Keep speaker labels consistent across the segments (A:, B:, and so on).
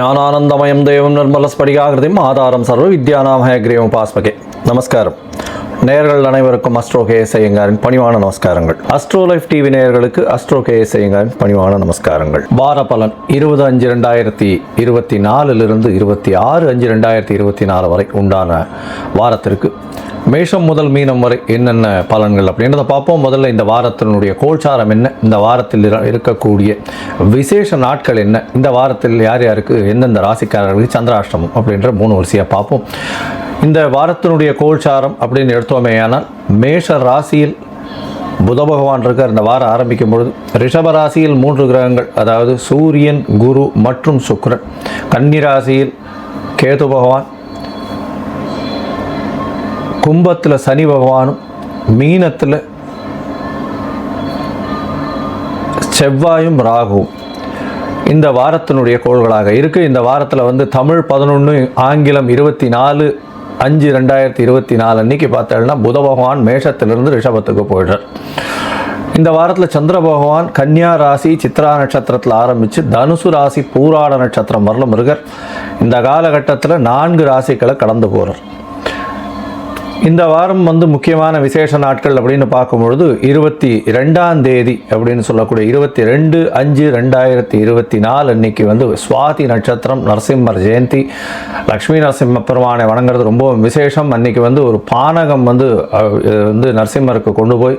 A: ஞானானந்தமயம் தேவம் நிர்மலஸ்படிகாகிருதிம் ஆதாரம் சர்வ வித்யாநாமய கிரீவம் பாஸ்மகே. நமஸ்காரம். நேயர்கள் அனைவருக்கும் அஸ்ட்ரோ கேஎஸ் ஐயங்காரின் பணிவான நமஸ்காரங்கள். அஸ்ட்ரோ லைஃப் டிவி நேயர்களுக்கு அஸ்ட்ரோ கேஎஸ் ஐயங்காரின் பணிவான நமஸ்காரங்கள். வார பலன் இருபது அஞ்சு ரெண்டாயிரத்தி இருபத்தி நாலுலிருந்து இருபத்தி ஆறு அஞ்சு ரெண்டாயிரத்தி இருபத்தி நாலு வரை உண்டான வாரத்திற்கு மேஷம் முதல் மீனம் வரை என்னென்ன பலன்கள் அப்படின்றத பார்ப்போம். முதல்ல இந்த வாரத்தினுடைய கோல்சாரம் என்ன? இந்த வாரத்தில் இருக்கக்கூடிய விசேஷ நாட்கள் என்ன? இந்த வாரத்தில் யார் யாருக்கு எந்தெந்த ராசிக்காரர்களுக்கு சந்திராஷ்டமம் அப்படின்ற மூணு வரிசையாக பார்ப்போம். இந்த வாரத்தினுடைய கோல்சாரம் அப்படின்னு எடுத்தோமேயானால் மேஷ ராசியில் புத பகவான் இருக்கார். இந்த வாரம் ஆரம்பிக்கும் பொழுது ரிஷப ராசியில் மூன்று கிரகங்கள் அதாவது சூரியன் குரு மற்றும் சுக்ரன் கன்னி ராசியில் கேது பகவான் கும்பத்தில் சனி பகவானும் மீனத்தில் செவ்வாயும் ராகுவும் இந்த வாரத்தினுடைய கோள்களாக இருக்குது இந்த வாரத்தில் வந்து தமிழ் பதினொன்று ஆங்கிலம் இருபத்தி நாலு அஞ்சு ரெண்டாயிரத்தி இருபத்தி நாலு அன்னைக்கு பார்த்தோம்னா புத பகவான் மேஷத்திலிருந்து ரிஷபத்துக்கு போயிடுறார். இந்த வாரத்தில் சந்திர பகவான் கன்னியா ராசி சித்ரா நட்சத்திரத்தில் ஆரம்பித்து தனுசு ராசி பூராட நட்சத்திரம் வரலும் முருகர் இந்த காலகட்டத்தில் நான்கு ராசிகளை கடந்து போகிறார் இந்த வாரம் வந்து முக்கியமான விசேஷ நாட்கள் அப்படின்னு பார்க்கும்பொழுது இருபத்தி ரெண்டாம் தேதி அப்படின்னு சொல்லக்கூடிய இருபத்தி ரெண்டு அஞ்சு ரெண்டாயிரத்தி இருபத்தி நாலு அன்னைக்கு வந்து சுவாதி நட்சத்திரம் நரசிம்மர் ஜெயந்தி லக்ஷ்மி நரசிம்ம பெருமானை வணங்குறது ரொம்ப விசேஷம். அன்னைக்கு வந்து ஒரு பானகம் வந்து வந்து நரசிம்மருக்கு கொண்டு போய்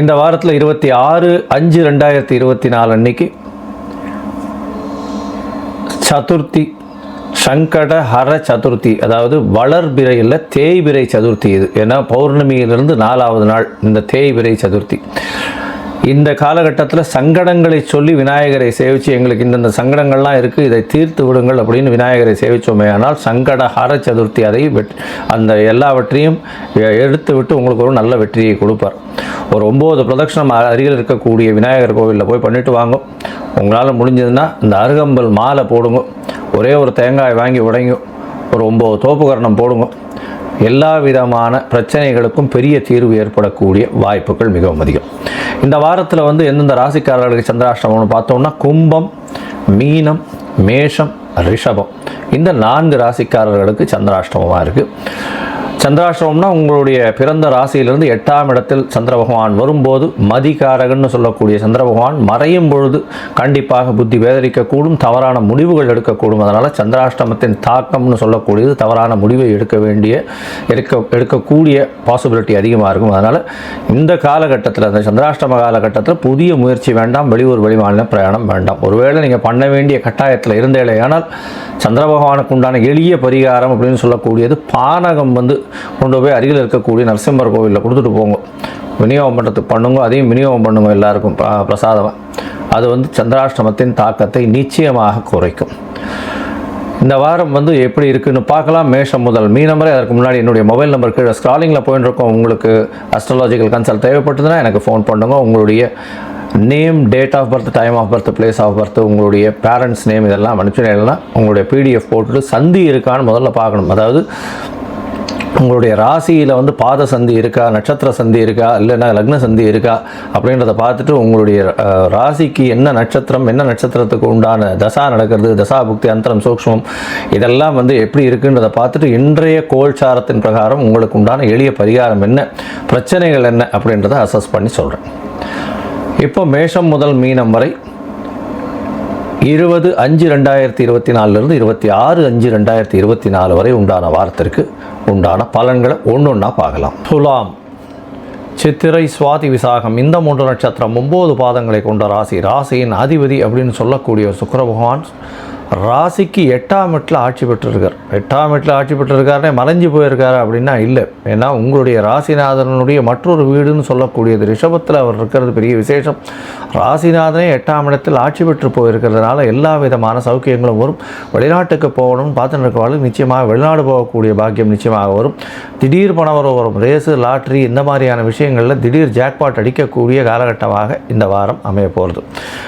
A: இந்த வாரத்தில் இருபத்தி ஆறு அஞ்சு ரெண்டாயிரத்தி இருபத்தி நாலு அன்னைக்கு சதுர்த்தி சங்கட ஹர சதுர்த்தி அதாவது வளர்பிறை தேய்பிரை சதுர்த்தி இது. ஏன்னா பௌர்ணமியிலிருந்து நாலாவது நாள் இந்த தேய்பிரை சதுர்த்தி. இந்த காலகட்டத்தில் சங்கடங்களை சொல்லி விநாயகரை சேவித்து எங்களுக்கு இந்தந்த சங்கடங்கள்லாம் இருக்குது இதை தீர்த்து விடுங்கள் அப்படின்னு விநாயகரை சேவித்தோமே ஆனால் சங்கட ஹர சதுர்த்தி அதை வெட் அந்த எல்லாவற்றையும் எடுத்து விட்டு உங்களுக்கு ஒரு நல்ல வெற்றியை கொடுப்பார். ஒரு ஒம்பது பிரதட்சணம் அருகில் இருக்கக்கூடிய விநாயகர் கோவிலில் போய் பண்ணிட்டு வாங்க. உங்களால் முடிஞ்சதுன்னா இந்த அருகம்பல் மாலை போடுங்க. ஒரே ஒரு தேங்காய் வாங்கி உடைங்க. ஒரு ஒம்பது தோப்புக்கரணம் போடுங்க. எல்லா விதமான பிரச்சனைகளுக்கும் பெரிய தீர்வு ஏற்படக்கூடிய வாய்ப்புகள் மிகவும் அதிகம். இந்த வாரத்தில் வந்து எந்தெந்த ராசிக்காரர்களுக்கு சந்திராஷ்டமம்னு பார்த்தோம்னா கும்பம் மீனம் மேஷம் ரிஷபம். இந்த நான்கு ராசிக்காரர்களுக்கு சந்திராஷ்டமமாக இருக்குது சந்திராஷ்டமம்னா உங்களுடைய பிறந்த ராசியிலிருந்து எட்டாம் இடத்தில் சந்திர பகவான் வரும்போது மதிகாரகன்னு சொல்லக்கூடிய சந்திர பகவான் மறையும் பொழுது கண்டிப்பாக புத்தி வேதரிக்கக்கூடும் தவறான முடிவுகள் எடுக்கக்கூடும். அதனால் சந்திராஷ்டமத்தின் தாக்கம்னு சொல்லக்கூடியது தவறான முடிவை எடுக்க வேண்டிய எடுக்க எடுக்கக்கூடிய பாசிபிலிட்டி அதிகமாக இருக்கும். அதனால் இந்த காலகட்டத்தில் அந்த சந்திராஷ்டம காலகட்டத்தில் புதிய முயற்சி வேண்டாம் வெளியூர் வெளிமாநில பிரயாணம் வேண்டாம். ஒருவேளை நீங்கள் பண்ண வேண்டிய கட்டாயத்தில் இருந்தேலே ஆனால் சந்திர பகவானுக்கு உண்டான எளிய பரிகாரம் அப்படின்னு சொல்லக்கூடியது பானகம் வந்து கொண்டு போய் அருகில் இருக்கக்கூடிய நரசிம்மர் கோவிலில் கொடுத்துட்டு போங்க. விநியோகம் பண்ணுறதுக்கு பண்ணுங்க. அதையும் விநியோகம் பண்ணுங்க எல்லாருக்கும் ப- அது வந்து சந்திராஷ்டமத்தின் தாக்கத்தை நிச்சயமாக குறைக்கும். இந்த வாரம் வந்து எப்படி இருக்குன்னு பார்க்கலாம். மேஷம் முதல் மீனம் வரை. அதற்கு முன்னாடி என்னுடைய மொபைல் நம்பர் கீழே ஸ்க்ராலிங்கில் போயின்னு இருக்கோம் உங்களுக்கு அஸ்ட்ராலாஜிக்கல் கன்சல்ட் தேவைப்பட்டதுன்னா எனக்கு ஃபோன் பண்ணுங்க. உங்களுடைய name date of birth time of birth place of birth உங்களுடைய பேரண்ட்ஸ் நேம் இதெல்லாம் அனுப்பிச்சுனா உங்களுடைய பிடிஎஃப் போட்டுட்டு சந்தி இருக்கான்னு முதல்ல பார்க்கணும். அதாவது உங்களுடைய ராசியில் வந்து பாத சந்தி இருக்கா நட்சத்திர சந்தி இருக்கா இல்லைன்னா லக்ன சந்தி இருக்கா அப்படின்றத பார்த்துட்டு உங்களுடைய ராசிக்கு என்ன நட்சத்திரம் என்ன நட்சத்திரத்துக்கு உண்டான தசா நடக்கிறது தசா புக்தி அந்தரம் சூக்ஷ்மம் இதெல்லாம் வந்து எப்படி இருக்குன்றதை பார்த்துட்டு இன்றைய கோல்சாரத்தின் பிரகாரம் உங்களுக்கு உண்டான எளிய பரிகாரம் என்ன பிரச்சனைகள் என்ன அப்படின்றத அசஸ் பண்ணி சொல்கிறேன் இப்போ மேஷம் முதல் மீனம் வரை இருபது அஞ்சு ரெண்டாயிரத்தி இருபத்தி நாலுலேருந்து இருபத்தி ஆறு அஞ்சு ரெண்டாயிரத்தி இருபத்தி நாலு வரை உண்டான வாரத்திற்கு உண்டான பலன்களை ஒன்று ஒன்றா பார்க்கலாம். துலாம். சித்திரை சுவாதி விசாகம். இந்த மூன்று நட்சத்திரம் ஒம்பது பாதங்களை கொண்ட ராசி. ராசியின் அதிபதி அப்படின்னு சொல்லக்கூடிய சுக்கர பகவான் ராசிக்கு எட்டாம் இடத்துல ஆட்சி பெற்றிருக்கார். எட்டாம் இடத்துல ஆட்சி பெற்றிருக்காருனே மறைஞ்சு போயிருக்காரு அப்படின்னா இல்லை. ஏன்னா உங்களுடைய ராசிநாதனுடைய மற்றொரு வீடுன்னு சொல்லக்கூடியது ரிஷபத்தில் அவர் இருக்கிறது பெரிய விசேஷம். ராசிநாதனே எட்டாம் இடத்தில் ஆட்சி பெற்று போயிருக்கிறதுனால எல்லா விதமான சௌக்கியங்களும் வரும். வெளிநாட்டுக்கு போகணும்னு பார்த்துட்டு இருக்கவாளுக்கு நிச்சயமாக வெளிநாடு போகக்கூடிய பாக்கியம் நிச்சயமாக வரும். திடீர் பணவரம் வரும். ரேஸு லாட்ரி இந்த மாதிரியான விஷயங்களில் திடீர் ஜாக்பாட் அடிக்கக்கூடிய காலகட்டமாக இந்த வாரம் அமைய போகிறது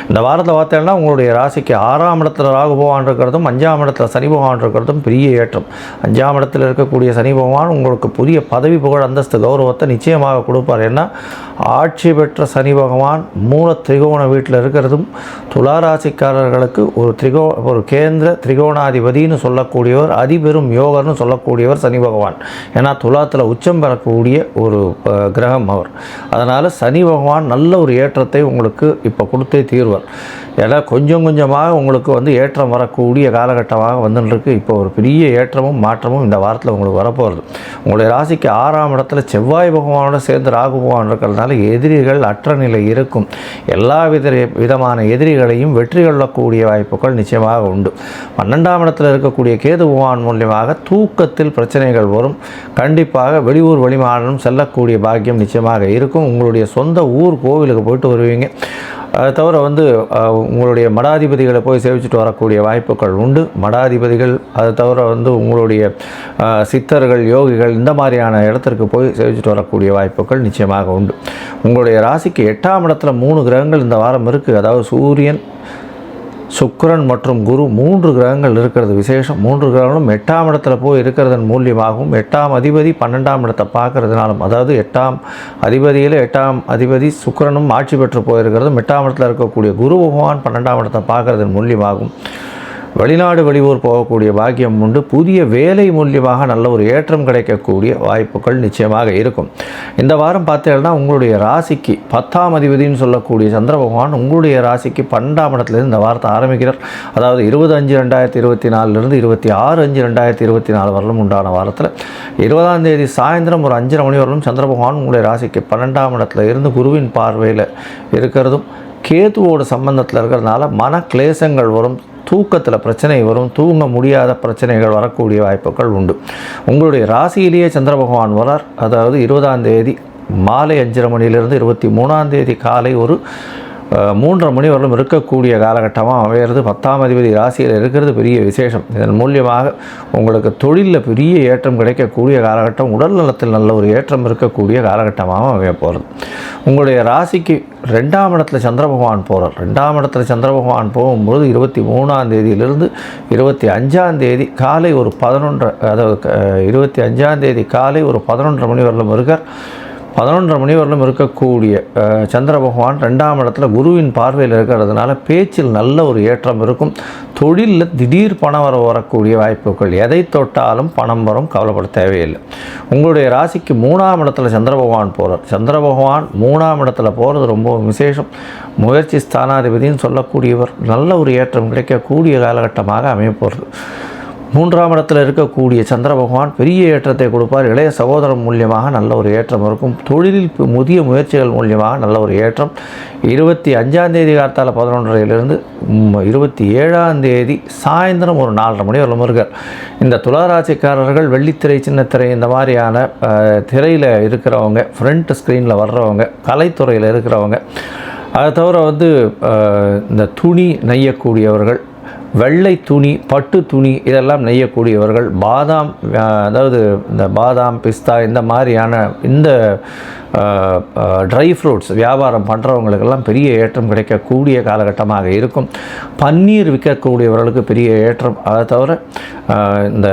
A: இந்த வாரத்தில் பார்த்தீங்கன்னா உங்களுடைய ராசிக்கு ஆறாம் இடத்துல ராகு பகவான் இருக்கிறதும் அஞ்சாம் இடத்துல சனி பகவான் இருக்கிறதும் பெரிய ஏற்றம். அஞ்சாம் இடத்துல இருக்கக்கூடிய சனி பகவான் உங்களுக்கு புதிய பதவி புகழ் அந்தஸ்து கௌரவத்தை நிச்சயமாக கொடுப்பார். ஏன்னா ஆட்சி பெற்ற சனி பகவான் மூல திரிகோண வீட்டில் இருக்கிறதும் துளாராசிக்காரர்களுக்கு ஒரு திரிகோ ஒரு கேந்திர திரிகோணாதிபதினு சொல்லக்கூடியவர் அதிபெரும் யோகர்னு சொல்லக்கூடியவர் சனி பகவான். ஏன்னா துலாத்தில் உச்சம் பெறக்கூடிய ஒரு கிரகம் அவர். அதனால் சனி பகவான் நல்ல ஒரு ஏற்றத்தை உங்களுக்கு இப்போ கொடுத்தே தீர்வார். ஏன்னா கொஞ்சம் கொஞ்சமாக உங்களுக்கு வந்து ஏற்றம் வரக்கூடிய காலகட்டமாக வந்துட்டுருக்கு இப்போ ஒரு பெரிய ஏற்றமும் மாற்றமும் இந்த வாரத்தில் உங்களுக்கு வரப்போகிறது உங்களுடைய ராசிக்கு ஆறாம் இடத்துல செவ்வாய் பகவானோட சேர்ந்து ராகு பகவான் இருக்கிறதுனால எதிரிகள் அற்ற நிலை இருக்கும். எல்லா வித விதமான எதிரிகளையும் வெற்றி கொள்ளக்கூடிய வாய்ப்புகள் நிச்சயமாக உண்டு. பன்னெண்டாம் இடத்துல இருக்கக்கூடிய கேது பகவான் மூலியமாக தூக்கத்தில் பிரச்சனைகள் வரும். கண்டிப்பாக வெளியூர் வெளிமாநிலம் செல்லக்கூடிய பாக்கியம் நிச்சயமாக இருக்கும். உங்களுடைய சொந்த ஊர் கோவிலுக்கு போயிட்டு வருவீங்க. அதை தவிர வந்து உங்களுடைய மடாதிபதிகளை போய் சேவிச்சுட்டு வரக்கூடிய வாய்ப்புகள் உண்டு. மடாதிபதிகள் அதை தவிர வந்து உங்களுடைய சித்தர்கள் யோகிகள் இந்த மாதிரியான இடத்திற்கு போய் சேவிச்சுட்டு வரக்கூடிய வாய்ப்புகள் நிச்சயமாக உண்டு. உங்களுடைய ராசிக்கு எட்டாம் இடத்துல மூணு கிரகங்கள் இந்த வாரம் இருக்குது அதாவது சூரியன் சுக்கிரன் மற்றும் குரு மூன்று கிரகங்கள் இருக்கிறது விசேஷம். மூன்று கிரகங்களும் எட்டாம் இடத்துல போய் இருக்கிறதன் மூலியமாகவும் எட்டாம் அதிபதி பன்னெண்டாம் இடத்தை பார்க்கறதுனாலும் அதாவது எட்டாம் அதிபதியில் எட்டாம் அதிபதி சுக்கிரனும் ஆட்சி பெற்று போயிருக்கிறதும் எட்டாம் இடத்துல இருக்கக்கூடிய குரு பகவான் பன்னெண்டாம் இடத்தை பார்க்கறதன் மூலியமாகவும் வெளிநாடு வெளியூர் போகக்கூடிய பாக்கியம் உண்டு. புதிய வேலை மூலியமாக நல்ல ஒரு ஏற்றம் கிடைக்கக்கூடிய வாய்ப்புகள் நிச்சயமாக இருக்கும். இந்த வாரம் பார்த்தீங்கன்னா உங்களுடைய ராசிக்கு பத்தாம் அதிபதினு சொல்லக்கூடிய சந்திர பகவான் உங்களுடைய ராசிக்கு பன்னெண்டாம் இடத்துலேருந்து இந்த வாரத்தை ஆரம்பிக்கிறார். அதாவது இருபது அஞ்சு ரெண்டாயிரத்தி இருபத்தி நாலுலேருந்து இருபத்தி ஆறு அஞ்சு ரெண்டாயிரத்தி இருபத்தி நாலு வரலும் உண்டான வாரத்தில் இருபதாம் தேதி சாயந்தரம் ஒரு அஞ்சரை மணி வரலும் சந்திர பகவான் உங்களுடைய ராசிக்கு பன்னெண்டாம் இடத்துல இருந்து குருவின் பார்வையில் இருக்கிறதும் கேதுவோட சம்பந்தத்தில் இருக்கிறதுனால மன கிளேசங்கள் வரும். தூக்கத்தில் பிரச்சனை வரும் தூங்க முடியாத பிரச்சனைகள் வரக்கூடிய வாய்ப்புகள் உண்டு. உங்களுடைய ராசியிலேயே சந்திர பகவான் வரார். அதாவது இருபதாம் தேதி மாலை அஞ்சரை மணியிலிருந்து இருபத்தி மூணாம் தேதி காலை ஒரு மூன்றரை மணி வரலும் இருக்கக்கூடிய காலகட்டமாக அமையிறது. பத்தாம் அதிபதி ராசியில் இருக்கிறது பெரிய விசேஷம். இதன் மூலியமாக உங்களுக்கு தொழிலில் பெரிய ஏற்றம் கிடைக்கக்கூடிய காலகட்டம் உடல் நலத்தில் நல்ல ஒரு ஏற்றம் இருக்கக்கூடிய காலகட்டமாக அமைய போகிறது உங்களுடைய ராசிக்கு ரெண்டாம் இடத்துல சந்திர பகவான் போகிறார் ரெண்டாம் இடத்துல சந்திர பகவான் போகும்போது இருபத்தி மூணாம் தேதியிலிருந்து இருபத்தி அஞ்சாம் தேதி காலை ஒரு பதினொன்று அதாவது இருபத்தி அஞ்சாம் தேதி காலை ஒரு பதினொன்றரை மணி வரலும் இருக்கார். பதினொன்றரை மணி வரலும் இருக்கக்கூடிய சந்திர பகவான் ரெண்டாம் இடத்துல குருவின் பார்வையில் இருக்கிறதுனால பேச்சில் நல்ல ஒரு ஏற்றம் இருக்கும். தொழிலில் திடீர் பணம் வர வரக்கூடிய வாய்ப்புகள் எதை தொட்டாலும் பணம் வரும் கவலைப்பட தேவையில்லை. உங்களுடைய ராசிக்கு மூணாம் இடத்துல சந்திர பகவான் போகிறார் சந்திர பகவான் மூணாம் இடத்துல போகிறது ரொம்ப விசேஷம். முயற்சி ஸ்தானாதிபதின்னு சொல்லக்கூடியவர் நல்ல ஒரு ஏற்றம் கிடைக்கக்கூடிய காலகட்டமாக அமையப்போகிறது மூன்றாம் இடத்தில் இருக்கக்கூடிய சந்திர பகவான் பெரிய ஏற்றத்தை கொடுப்பார். இளைய சகோதரன் மூலியமாக நல்ல ஒரு ஏற்றம் இருக்கும். தொழிலில் முதிய முயற்சிகள் மூலியமாக நல்ல ஒரு ஏற்றம். இருபத்தி அஞ்சாம் தேதி காத்தால பதினொன்றரையிலிருந்து இருபத்தி ஏழாம் தேதி சாயந்தரம் ஒரு நாலரை மணி வரலும் இருக்கார். இந்த துளாராசிக்காரர்கள் வெள்ளித்திரை சின்னத்திரை இந்த மாதிரியான திரையில் இருக்கிறவங்க ஃப்ரண்ட் ஸ்க்ரீனில் வர்றவங்க கலைத்துறையில் இருக்கிறவங்க அதை தவிர வந்து இந்த துணி நெய்யக்கூடியவர்கள் வெள்ளை துணி பட்டு துணி இதெல்லாம் நெய்யக்கூடியவர்கள். பாதாம் அதாவது இந்த பாதாம் பிஸ்தா இந்த மாதிரியான இந்த ட்ரை ஃப்ரூட்ஸ் வியாபாரம் பண்ணுறவங்களுக்கெல்லாம் பெரிய ஏற்றம் கிடைக்கக்கூடிய காலகட்டமாக இருக்கும். பன்னீர் விற்கக்கூடியவர்களுக்கு பெரிய ஏற்றம். அதை தவிர இந்த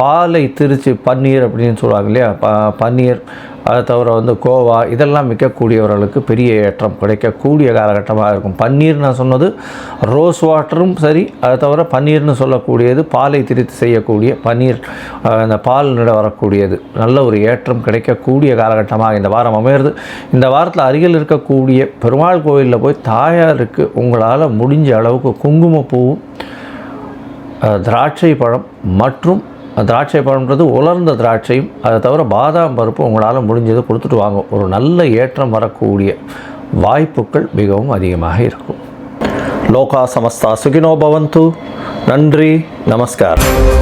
A: பாலை திருச்சி பன்னீர் அப்படின்னு சொல்லுவாங்க இல்லையா? ப பன்னீர் அதை தவிர வந்து கோவா இதெல்லாம் விற்கக்கூடியவர்களுக்கு பெரிய ஏற்றம் கிடைக்கக்கூடிய காலகட்டமாக இருக்கும். பன்னீர் நான் சொன்னது ரோஸ் வாட்டரும் சரி அதை தவிர பன்னீர்னு சொல்லக்கூடியது பாலை திரித்து செய்யக்கூடிய பன்னீர் அந்த பால் நிட வரக்கூடியது. நல்ல ஒரு ஏற்றம் கிடைக்கக்கூடிய காலகட்டமாக இந்த வாரம் அமையிறது. இந்த வாரத்தில் அருகில் இருக்கக்கூடிய பெருமாள் கோயிலில் போய் தாயாருக்கு உங்களால் முடிஞ்ச அளவுக்கு குங்குமப்பூவும் திராட்சை பழம் மற்றும் திராட்சை பழம்ன்றது உலர்ந்த திராட்சையும் அதை தவிர பாதாம் பருப்பு உங்களால் முடிஞ்சதை கொடுத்துட்டு வாங்க. ஒரு நல்ல ஏற்றம் வரக்கூடிய வாய்ப்புகள் மிகவும் அதிகமாக இருக்கும். லோகா சமஸ்தா சுகினோ பவந்து. நன்றி நமஸ்காரம்.